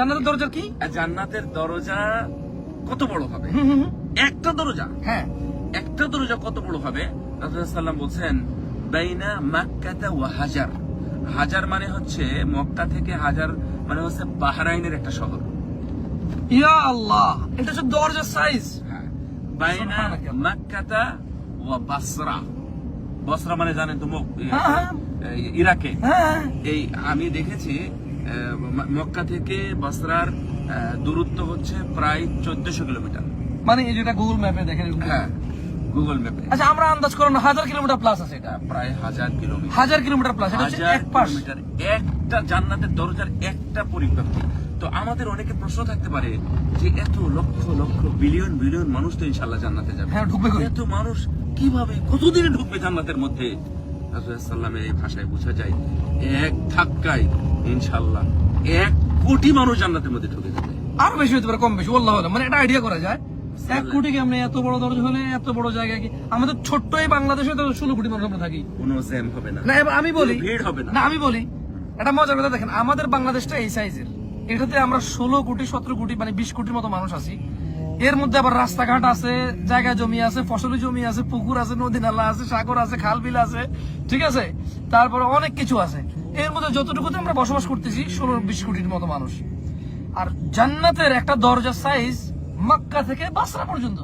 জান্নাতের দরজা কি? জান্নাতের দরজা কত বড় হবে। একটা দরজা? হ্যাঁ। একটা দরজা কত বড় হবে? রাসূলুল্লাহ বলছেন বাইনা মাক্কাতা ওয়া হাজার। হাজার মানে হচ্ছে মক্কা থেকে হাজার মানে হচ্ছে বাহরাইনের একটা শহর। ইয়া আল্লাহ এটা হচ্ছে দরজার সাইজ হ্যাঁ। বাইনা। মাক্কাতা ওয়া বাসরা। বসরা মানে জানেন তো মক- হ্যাঁ, হ্যাঁ। ইরাকে। এই আমি দেখেছি মক্কা থেকে বসরার দূরত্ব হচ্ছে প্রায় চোদ্দশো কিলোমিটার। মানে এই যেটা গুগল ম্যাপে দেখেন। হ্যাঁ গুগল ম্যাপে আচ্ছা আমরা আন্দাজ করেন হাজার কিলোমিটার প্লাস আছে এটা। প্রায় হাজার কিলোমিটার। হাজার কিলোমিটার প্লাস এটা হচ্ছে হাজার এক পাশ। কিলোমিটার একটা জান্নাতের দরজার একটা পরিব্যাপ্তি তো আমাদের অনেকে প্রশ্ন থাকতে পারে যে এত লক্ষ লক্ষ বিলিয়ন বিলিয়ন মানুষ তো ইনশাল্লাহ জান্নাতে যাবে। হ্যাঁ ঢুকবে এত মানুষ কীভাবে কতদিনে ঢুকবে জান্নাতের মধ্যে? এই ভাষায় বোঝা যায় এক ধাক্কায় ইনশাল্লাহ এক কোটি মানুষ জান্নাতের মধ্যে ঢুকে যাবে। আরও বেশি হতে পারে কম বেশি। মানে এটা আইডিয়া করা যায় এক কোটি কেমনে এত বড় দরজা হলে এত বড় জায়গায় কি? আমাদের ছোট্ট এই বাংলাদেশে তো ষোলো কোটি মানুষ আমরা থাকি। কোনো জ্যাম হবে না। না আমি বলি ভিড় হবে। না। আমি বলি এটা মজার কথা দেখেন আমাদের বাংলাদেশটা এই সাইজের এটাতে আমরা ষোলো কোটি সতেরো কোটি মানে বিশ কোটির মতো মানুষ আছি। এর মধ্যে আবার রাস্তাঘাট আছে, জায়গা জমি আছে, ফসল জমি আছে, পুকুর আছে, নদী নালা আছে, সাগর আছে, খাল বিল আছে, ঠিক আছে? তারপরে অনেক কিছু আছে। এর মধ্যে যতটুকুতে আমরা বসবাস করতেছি, ষোলো বিশ কোটির মতো মানুষ। আর জান্নাতের একটা দরজার সাইজ মক্কা থেকে বাসরা পর্যন্ত।